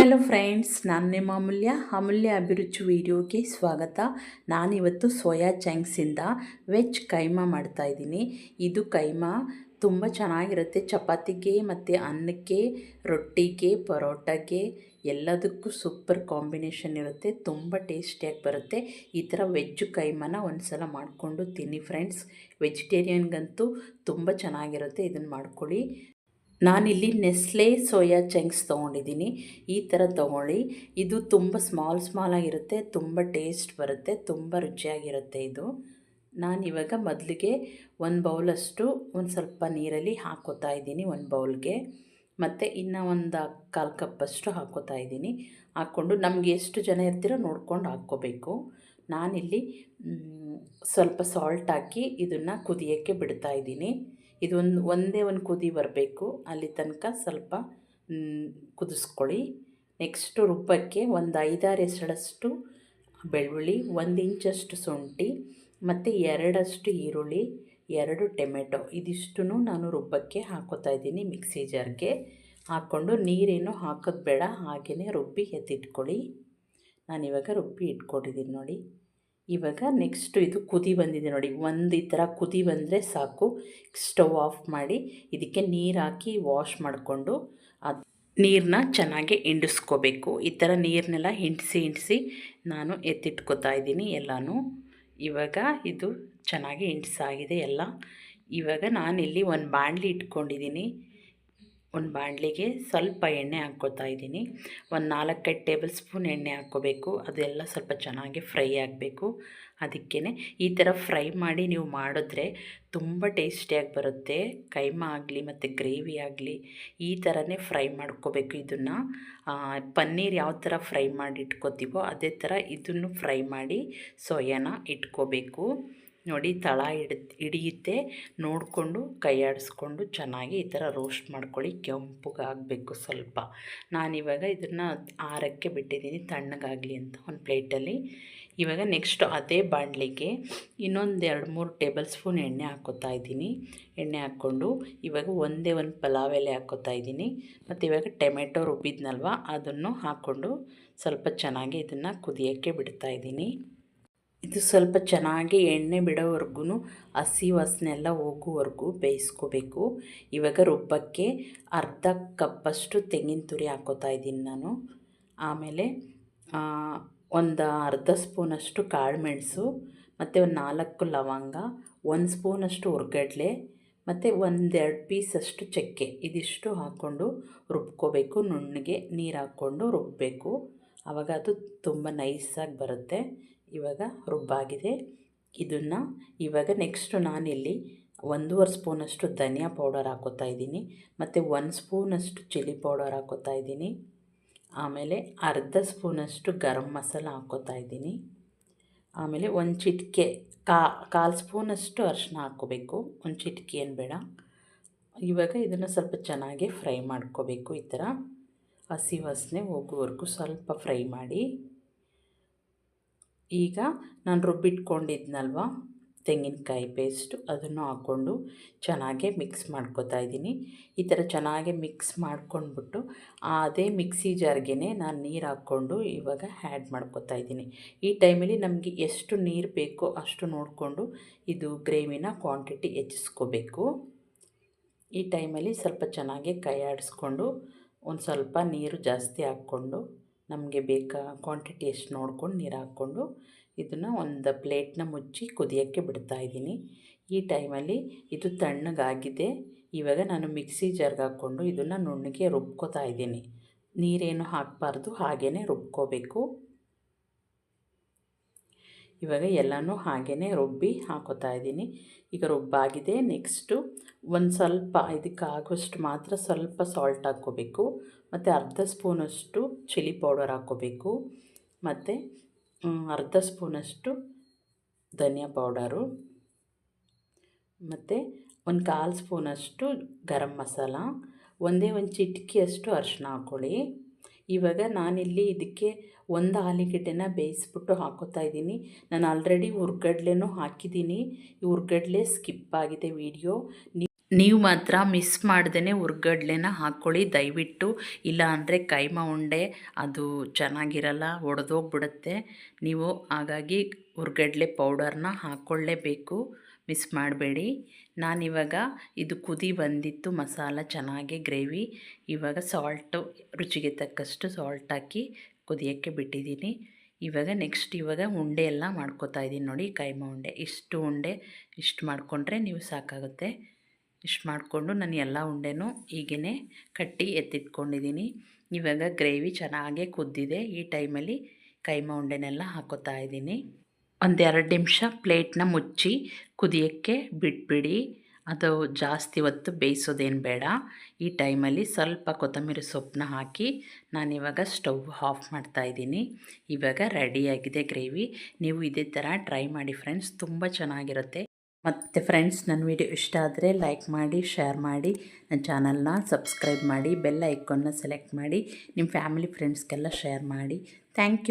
Hello friends, ನಾನು ನಿಮ್ಮ ಅಮೂಲ್ಯ. ಅಭಿರುಚಿ ವೀಡಿಯೋಗೆ ಸ್ವಾಗತ. ನಾನಿವತ್ತು ಸೋಯಾ ಚಂಕ್ಸಿಂದ ವೆಜ್ ಕೈಮಾ ಮಾಡ್ತಾಯಿದ್ದೀನಿ ಇದು ಕೈಮಾ ತುಂಬ ಚೆನ್ನಾಗಿರುತ್ತೆ. ಚಪಾತಿಗೆ ಮತ್ತು ಅನ್ನಕ್ಕೆ, ರೊಟ್ಟಿಗೆ ಪರೋಟಕ್ಕೆ ಎಲ್ಲದಕ್ಕೂ ಸೂಪರ್ ಕಾಂಬಿನೇಷನ್ ಇರುತ್ತೆ. ತುಂಬ ಟೇಸ್ಟಿಯಾಗಿ ಬರುತ್ತೆ. ಈ ಥರ ವೆಜ್ ಕೈಮನ ಒಂದು ಸಲ ಮಾಡಿಕೊಂಡು ತಿನ್ನಿ ಫ್ರೆಂಡ್ಸ್. ವೆಜಿಟೇರಿಯನ್ಗಂತೂ ತುಂಬ ಚೆನ್ನಾಗಿರುತ್ತೆ. ಇದನ್ನು ಮಾಡ್ಕೊಳ್ಳಿ. ನಾನಿಲ್ಲಿ ನೆಸ್ಲೆ ಸೋಯಾ ಚಂಕ್ಸ್ ತೊಗೊಂಡಿದ್ದೀನಿ. ಈ ಥರ ತೊಗೊಳ್ಳಿ. ಇದು ತುಂಬ ಸ್ಮಾಲ್ ಸ್ಮಾಲ್ ಆಗಿರುತ್ತೆ, ತುಂಬ ಟೇಸ್ಟ್ ಬರುತ್ತೆ, ತುಂಬ ರುಚಿಯಾಗಿರುತ್ತೆ ಇದು. ನಾನಿವಾಗ ಮೊದಲಿಗೆ ಒಂದು ಬೌಲಷ್ಟು ಒಂದು ಸ್ವಲ್ಪ ನೀರಲ್ಲಿ ಹಾಕೋತಾ ಇದ್ದೀನಿ ಒಂದು ಬೌಲ್ಗೆ ಮತ್ತು ಇನ್ನು ಒಂದು ಕಾಲು ಕಪ್ಪಷ್ಟು ಹಾಕೋತಾ ಇದ್ದೀನಿ. ಹಾಕ್ಕೊಂಡು ನಮಗೆ ಎಷ್ಟು ಜನ ಇರ್ತೀರೋ ನೋಡ್ಕೊಂಡು ಹಾಕ್ಕೋಬೇಕು. ನಾನಿಲ್ಲಿ ಸ್ವಲ್ಪ ಸಾಲ್ಟ್ ಹಾಕಿ ಇದನ್ನು ಕುದಿಯೋಕ್ಕೆ ಬಿಡ್ತಾ ಇದ್ದೀನಿ. ಇದೊಂದು, ಒಂದೇ ಒಂದು ಕುದಿ ಬರಬೇಕು. ಅಲ್ಲಿ ತನಕ ಸ್ವಲ್ಪ ಕುದಿಸ್ಕೊಳ್ಳಿ. ನೆಕ್ಸ್ಟು ರುಬ್ಬಕ್ಕೆ ಒಂದು ಐದಾರು ಎಸಳಷ್ಟು ಬೆಳ್ಳುಳ್ಳಿ, ಒಂದು ಇಂಚಷ್ಟು ಶುಂಠಿ, ಮತ್ತು ಎರಡಷ್ಟು ಈರುಳ್ಳಿ, ಎರಡು ಟೊಮೆಟೊ ಇದಿಷ್ಟು ನಾನು ರುಬ್ಬಕ್ಕೆ ಹಾಕೋತಾ ಇದ್ದೀನಿ ಮಿಕ್ಸಿ ಜಾರ್ಗೆ. ಹಾಕ್ಕೊಂಡು ನೀರೇನು ಹಾಕೋದು ಬೇಡ ಹಾಗೆಯೇ ರುಬ್ಬಿ ಎತ್ತಿಟ್ಕೊಳ್ಳಿ. ನಾನಿವಾಗ ರುಬ್ಬಿ ಇಟ್ಕೊಂಡಿದ್ದೀನಿ ನೋಡಿ. ಇವಾಗ ನೆಕ್ಸ್ಟು ಇದು ಕುದಿ ಬಂದಿದೆ ನೋಡಿ. ಒಂದು ಈ ಥರ ಕುದಿ ಬಂದರೆ ಸಾಕು. ಸ್ಟವ್ ಆಫ್ ಮಾಡಿ ಇದಕ್ಕೆ ನೀರು ಹಾಕಿ ವಾಶ್ ಮಾಡಿಕೊಂಡು ಅದು ನೀರನ್ನ ಚೆನ್ನಾಗಿ ಹಿಂಡಿಸ್ಕೋಬೇಕು. ಈ ಥರ ನೀರನ್ನೆಲ್ಲ ಹಿಂಡಿಸಿ ಹಿಂಡಿಸಿ ನಾನು ಎತ್ತಿಟ್ಕೋತಾ ಇದ್ದೀನಿ ಎಲ್ಲನೂ. ಇವಾಗ ಇದು ಚೆನ್ನಾಗಿ ಹಿಂಡ್ಸಾಗಿದೆ ಎಲ್ಲ. ಇವಾಗ ನಾನಿಲ್ಲಿ ಒಂದು ಬಾಣಲಿ ಇಟ್ಕೊಂಡಿದ್ದೀನಿ ಒಂದು ಬಾಣಲಿಗೆ ಸ್ವಲ್ಪ ಎಣ್ಣೆ ಹಾಕ್ಕೋತಾ ಇದ್ದೀನಿ. ಒಂದು ನಾಲ್ಕೈದು ಟೇಬಲ್ ಸ್ಪೂನ್ ಎಣ್ಣೆ ಹಾಕ್ಕೋಬೇಕು. ಅದೆಲ್ಲ ಸ್ವಲ್ಪ ಚೆನ್ನಾಗಿ ಫ್ರೈ ಆಗಬೇಕು. ಅದಕ್ಕೇ ಈ ಥರ ಫ್ರೈ ಮಾಡಿ ನೀವು ಮಾಡಿದ್ರೆ ತುಂಬ ಟೇಸ್ಟಿಯಾಗಿ ಬರುತ್ತೆ. ಕೈಮಾ ಆಗಲಿ ಮತ್ತು ಗ್ರೇವಿ ಆಗಲಿ ಈ ಥರನೇ ಫ್ರೈ ಮಾಡ್ಕೋಬೇಕು ಇದನ್ನು. ಪನ್ನೀರ್ ಯಾವ ಥರ ಫ್ರೈ ಮಾಡಿ ಇಟ್ಕೋತೀವೋ ಅದೇ ಥರ ಇದನ್ನು ಫ್ರೈ ಮಾಡಿ ಸೋಯಾನ ಇಟ್ಕೋಬೇಕು. ನೋಡಿ ತಳ ಹಿಡ್ ಹಿಡಿಯುತ್ತೆ. ನೋಡಿಕೊಂಡು ಕೈಯಾಡಿಸ್ಕೊಂಡು ಚೆನ್ನಾಗಿ ಈ ಥರ ರೋಸ್ಟ್ ಮಾಡ್ಕೊಳ್ಳಿ. ಕೆಂಪುಗಾಗಬೇಕು ಸ್ವಲ್ಪ. ನಾನಿವಾಗ ಇದನ್ನು ಆರಕ್ಕೆ ಬಿಟ್ಟಿದ್ದೀನಿ ತಣ್ಣಗಾಗಲಿ ಅಂತ ಒಂದು ಪ್ಲೇಟಲ್ಲಿ. ಇವಾಗ ನೆಕ್ಸ್ಟ್ ಅದೇ ಬಾಣಲಿಗೆ ಇನ್ನೊಂದು ಎರಡು ಮೂರು ಟೇಬಲ್ ಸ್ಪೂನ್ ಎಣ್ಣೆ ಹಾಕೋತಾ ಇದ್ದೀನಿ. ಎಣ್ಣೆ ಹಾಕ್ಕೊಂಡು ಇವಾಗ ಒಂದೇ ಒಂದು ಪಲಾವ್ ಎಲೆ ಹಾಕೋತಾ ಇದ್ದೀನಿ. ಮತ್ತು ಇವಾಗ ಟೊಮೆಟೊ ರುಬ್ಬಿದ್ನಲ್ವ, ಅದನ್ನು ಹಾಕ್ಕೊಂಡು ಸ್ವಲ್ಪ ಚೆನ್ನಾಗಿ ಇದನ್ನು ಕುದಿಯೋಕ್ಕೆ ಬಿಡ್ತಾ ಇದ್ದೀನಿ. ಇದು ಸ್ವಲ್ಪ ಚೆನ್ನಾಗಿ ಎಣ್ಣೆ ಬಿಡೋವರೆಗೂ ಹಸಿ ವಾಸನೆ ಎಲ್ಲ ಹೋಗುವವರೆಗೂ ಬೇಯಿಸ್ಕೋಬೇಕು. ಇವಾಗ ರುಬ್ಬಕ್ಕೆ ಅರ್ಧ ಕಪ್ಪಷ್ಟು ತೆಂಗಿನ ತುರಿ ಹಾಕೋತಾ ಇದ್ದೀನಿ ನಾನು. ಆಮೇಲೆ ಒಂದು ಅರ್ಧ ಸ್ಪೂನಷ್ಟು ಕಾಳು ಮೆಣಸು ಮತ್ತು ಒಂದು ನಾಲ್ಕು ಲವಂಗ, ಒಂದು ಸ್ಪೂನಷ್ಟು ಹುರ್ಗಡ್ಲೆ ಮತ್ತು ಒಂದೆರಡು ಪೀಸಷ್ಟು ಚಕ್ಕೆ. ಇದಿಷ್ಟು ಹಾಕ್ಕೊಂಡು ರುಬ್ಕೋಬೇಕು. ನುಣ್ಣಗೆ ನೀರು ಹಾಕ್ಕೊಂಡು ರುಬ್ಬಬೇಕು ಆವಾಗ ಅದು ತುಂಬ ನೈಸಾಗಿ ಬರುತ್ತೆ. ಇವಾಗ ರುಬ್ಬಾಗಿದೆ. ಇದನ್ನು ಇವಾಗ ನೆಕ್ಸ್ಟು ನಾನಿಲ್ಲಿ ಒಂದೂವರೆ ಸ್ಪೂನಷ್ಟು ಧನಿಯಾ ಪೌಡರ್ ಹಾಕೋತಾ ಇದ್ದೀನಿ. ಮತ್ತು ಒಂದು ಸ್ಪೂನಷ್ಟು ಚಿಲ್ಲಿ ಪೌಡರ್ ಹಾಕೋತಾ ಇದ್ದೀನಿ. ಆಮೇಲೆ ಅರ್ಧ ಸ್ಪೂನಷ್ಟು ಗರಂ ಮಸಾಲ ಹಾಕೋತಾ ಇದ್ದೀನಿ. ಆಮೇಲೆ ಒಂದು ಚಿಟಿಕೆ ಕಾ, ಕಾಲು ಸ್ಪೂನಷ್ಟು ಅರಿಶಿನ ಹಾಕ್ಕೋಬೇಕು. ಒಂದು ಚಿಟಿಕೆ ಏನು ಬೇಡ. ಇವಾಗ ಇದನ್ನು ಸ್ವಲ್ಪ ಚೆನ್ನಾಗಿ ಫ್ರೈ ಮಾಡ್ಕೋಬೇಕು ಈ ಥರ ಹಸಿ ವಾಸನೆ ಹೋಗುವವರೆಗೂ ಸ್ವಲ್ಪ ಫ್ರೈ ಮಾಡಿ. ಈಗ ನಾನು ರುಬ್ಬಿಟ್ಕೊಂಡಿದ್ನಲ್ವ? ತೆಂಗಿನಕಾಯಿ ಪೇಸ್ಟು ಅದನ್ನು ಹಾಕ್ಕೊಂಡು ಚೆನ್ನಾಗೆ ಮಿಕ್ಸ್ ಮಾಡ್ಕೊತಾ ಇದ್ದೀನಿ. ಈ ಥರ ಚೆನ್ನಾಗೆ ಮಿಕ್ಸ್ ಮಾಡ್ಕೊಂಡ್ಬಿಟ್ಟು ಅದೇ ಮಿಕ್ಸಿ ಜಾರ್ಗೆ ನಾನು ನೀರು ಹಾಕ್ಕೊಂಡು ಇವಾಗ ಆ್ಯಡ್ ಮಾಡ್ಕೋತಾ ಇದ್ದೀನಿ. ಈ ಟೈಮಲ್ಲಿ ನಮಗೆ ಎಷ್ಟು ನೀರು ಬೇಕೋ ಅಷ್ಟು ನೋಡಿಕೊಂಡು ಇದು ಗ್ರೇವಿನ ಕ್ವಾಂಟಿಟಿ ಹೆಚ್ಚಿಸ್ಕೋಬೇಕು. ಈ ಟೈಮಲ್ಲಿ ಸ್ವಲ್ಪ ಚೆನ್ನಾಗಿ ಕೈ ಆಡಿಸ್ಕೊಂಡು ಒಂದು ಸ್ವಲ್ಪ ನೀರು ಜಾಸ್ತಿ ಹಾಕ್ಕೊಂಡು ನಮಗೆ ಬೇಕಾ ಕ್ವಾಂಟಿಟಿ ಎಷ್ಟು ನೋಡ್ಕೊಂಡು ನೀರು ಹಾಕ್ಕೊಂಡು ಇದನ್ನು ಒಂದು ಪ್ಲೇಟ್ನ ಮುಚ್ಚಿ ಕುದಿಯೋಕ್ಕೆ ಬಿಡ್ತಾಯಿದ್ದೀನಿ ಈ ಟೈಮಲ್ಲಿ ಇದು ತಣ್ಣಗಾಗಿದೆ. ಇವಾಗ ನಾನು ಮಿಕ್ಸಿ ಜಾರ್ಗೆ ಹಾಕ್ಕೊಂಡು ಇದನ್ನು ನುಣ್ಣಗೆ ರುಬ್ಕೋತಾ ಇದ್ದೀನಿ. ನೀರೇನು ಹಾಕಬಾರ್ದು ಹಾಗೇ ರುಬ್ಕೋಬೇಕು. ಇವಾಗ ಎಲ್ಲನೂ ಹಾಗೇ ರುಬ್ಬಿ ಹಾಕೋತಾ ಇದ್ದೀನಿ. ಈಗ ರುಬ್ಬಾಗಿದೆ. ನೆಕ್ಸ್ಟು ಒಂದು ಸ್ವಲ್ಪ ಇದಕ್ಕೆ ಆಗೋಷ್ಟು ಮಾತ್ರ ಸ್ವಲ್ಪ ಸಾಲ್ಟ್ ಹಾಕ್ಕೋಬೇಕು. ಮತ್ತು ಅರ್ಧ ಸ್ಪೂನಷ್ಟು ಚಿಲ್ಲಿ ಪೌಡರ್ ಹಾಕ್ಕೋಬೇಕು. ಮತ್ತು ಅರ್ಧ ಸ್ಪೂನಷ್ಟು ಧನಿಯಾ ಪೌಡರು. ಮತ್ತು, ಒಂದು ಕಾಲು ಸ್ಪೂನಷ್ಟು ಗರಂ ಮಸಾಲ. ಒಂದೇ ಒಂದು ಚಿಟಕಿಯಷ್ಟು ಅರಿಶಿನ ಹಾಕ್ಕೊಳ್ಳಿ. ಇವಾಗ ನಾನಿಲ್ಲಿ ಇದಕ್ಕೆ ಒಂದು ಆಲೂಗೆಡ್ಡೆನ ಬೇಯಿಸ್ಬಿಟ್ಟು ಹಾಕೋತಾ ಇದ್ದೀನಿ. ನಾನು ಆಲ್ರೆಡಿ ಹುರ್ಗಡ್ಲೆನೂ ಹಾಕಿದ್ದೀನಿ. ಈ ಹುರ್ಗಡ್ಲೆ ಸ್ಕಿಪ್ ಆಗಿದೆ ವಿಡಿಯೋ. ನೀವು ಮಾತ್ರ ಮಿಸ್ ಮಾಡ್ದೇ ಹುರ್ಗಡ್ಲೆನ ಹಾಕ್ಕೊಳ್ಳಿ ದಯವಿಟ್ಟು ಇಲ್ಲ ಅಂದರೆ ಕೈಮ ಉಂಡೆ, ಅದು ಚೆನ್ನಾಗಿರಲ್ಲ, ಒಡೆದೋಗ್ಬಿಡುತ್ತೆ. ನೀವು ಹಾಗಾಗಿ ಹುರ್ಗಡ್ಲೆ ಪೌಡರ್ನ ಹಾಕ್ಕೊಳ್ಳೇಬೇಕು ಮಿಸ್ ಮಾಡಬೇಡಿ. ನಾನಿವಾಗ ಇದು ಕುದಿ ಬಂದಿತ್ತು, ಮಸಾಲ ಚೆನ್ನಾಗಿ ಗ್ರೇವಿ. ಇವಾಗ ಸಾಲ್ಟು ರುಚಿಗೆ ತಕ್ಕಷ್ಟು ಸಾಲ್ಟ್ ಹಾಕಿ ಕುದಿಯೋಕ್ಕೆ ಬಿಟ್ಟಿದ್ದೀನಿ. ಇವಾಗ ನೆಕ್ಸ್ಟ್ ಇವಾಗ ಉಂಡೆ ಎಲ್ಲ ಮಾಡ್ಕೋತಾ ಇದ್ದೀನಿ ನೋಡಿ, ಕೈಮ ಉಂಡೆ. ಇಷ್ಟು ಉಂಡೆ, ಇಷ್ಟು ಮಾಡಿಕೊಂಡ್ರೆ ನೀವು ಸಾಕಾಗುತ್ತೆ. ಇಷ್ಟು ಮಾಡಿಕೊಂಡು ನಾನು ಎಲ್ಲ ಉಂಡೆನೂ ಹೀಗೇ ಕಟ್ಟಿ ಎತ್ತಿಟ್ಕೊಂಡಿದ್ದೀನಿ ಇವಾಗ ಗ್ರೇವಿ ಚೆನ್ನಾಗೇ ಕುದ್ದಿದೆ. ಈ ಟೈಮಲ್ಲಿ ಕೈಮಾ ಉಂಡೆನೆಲ್ಲ ಹಾಕೋತಾ ಇದ್ದೀನಿ. ಒಂದೆರಡು ನಿಮಿಷ ಪ್ಲೇಟ್ನ ಮುಚ್ಚಿ ಕುದಿಯೋಕ್ಕೆ ಬಿಟ್ಬಿಡಿ. ಅದು ಜಾಸ್ತಿ ಹೊತ್ತು ಬೇಯಿಸೋದೇನು ಬೇಡ. ಈ ಟೈಮಲ್ಲಿ ಸ್ವಲ್ಪ ಕೊತ್ತಂಬರಿ ಸೊಪ್ಪನ್ನ ಹಾಕಿ ನಾನಿವಾಗ ಸ್ಟವ್ ಆಫ್ ಮಾಡ್ತಾಯಿದ್ದೀನಿ ಇವಾಗ ರೆಡಿಯಾಗಿದೆ ಗ್ರೇವಿ. ನೀವು ಇದೇ ಥರ ಟ್ರೈ ಮಾಡಿ ಫ್ರೆಂಡ್ಸ್. ತುಂಬ ಚೆನ್ನಾಗಿರುತ್ತೆ. ಮತ್ತು ಫ್ರೆಂಡ್ಸ್ ನನ್ನ ವಿಡಿಯೋ ಇಷ್ಟ ಆದರೆ ಲೈಕ್ ಮಾಡಿ ಶೇರ್ ಮಾಡಿ ನನ್ನ ಚಾನಲ್ನ ಸಬ್ಸ್ಕ್ರೈಬ್ ಮಾಡಿ ಬೆಲ್ ಐಕಾನ್ನ ಸೆಲೆಕ್ಟ್ ಮಾಡಿ ನಿಮ್ಮ ಫ್ಯಾಮಿಲಿ ಫ್ರೆಂಡ್ಸ್ಗೆಲ್ಲ ಶೇರ್ ಮಾಡಿ. Thank you